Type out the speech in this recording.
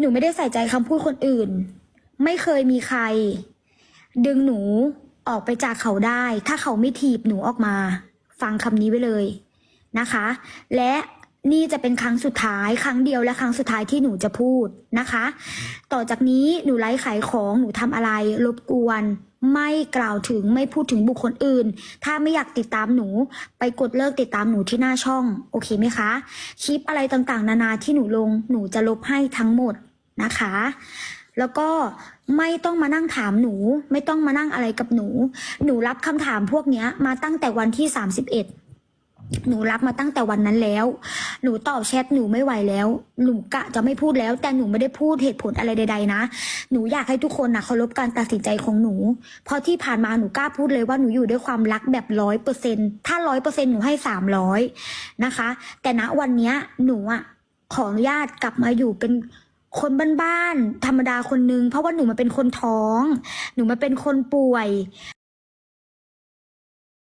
หนูไม่ได้ใส่ใจคำพูดคนอื่น ไม่เคยมีใคร ดึงหนูออกไปจากเขาได้ ถ้าเขาไม่ถีบหนูออกมา ฟังคำนี้ไว้เลยนะคะ และนี่จะเป็นครั้งสุดท้าย ครั้งเดียวและครั้งสุดท้ายที่หนูจะพูดนะคะ ต่อจากนี้หนูไลฟ์ขายของหนูทำอะไรรบกวน ไม่กล่าวถึงไม่พูดถึงบุคคลอื่น ถ้าไม่อยากติดตามหนู ไปกดเลิกติดตามหนูที่หน้าช่อง โอเคไหมคะ คลิปอะไรต่างๆ นานาที่หนูลง หนูจะลบให้ทั้งหมด นะคะ แล้วก็ไม่ต้องมานั่งถามหนู ไม่ต้องมานั่งอะไรกับหนู หนูรับคำถามพวกนี้มาตั้งแต่วันที่สามสิบเอ็ดหนูรับมาตั้งแต่วันนั้นแล้ว หนูตอบแชทหนูไม่ไหวแล้ว หนูกะจะไม่พูดแล้ว แต่หนูไม่ได้พูดเหตุผลอะไรใด ๆ นะ หนูอยากให้ทุกคนนะเคารพการตัดสินใจของหนู เพราะที่ผ่านมาหนูกล้าพูดเลยว่าหนูอยู่ด้วยความรักแบบร้อยเปอร์เซ็นถ้าร้อยเปอร์เซ็นหนูให้สามร้อยนะคะ แต่ณวันเนี้ยหนูอะขออนุญาตกลับมาอยู่เป็น คนบ้านๆธรรมดาคนนึง เพราะว่าหนูมาเป็นคนท้อง หนูมาเป็นคนป่วย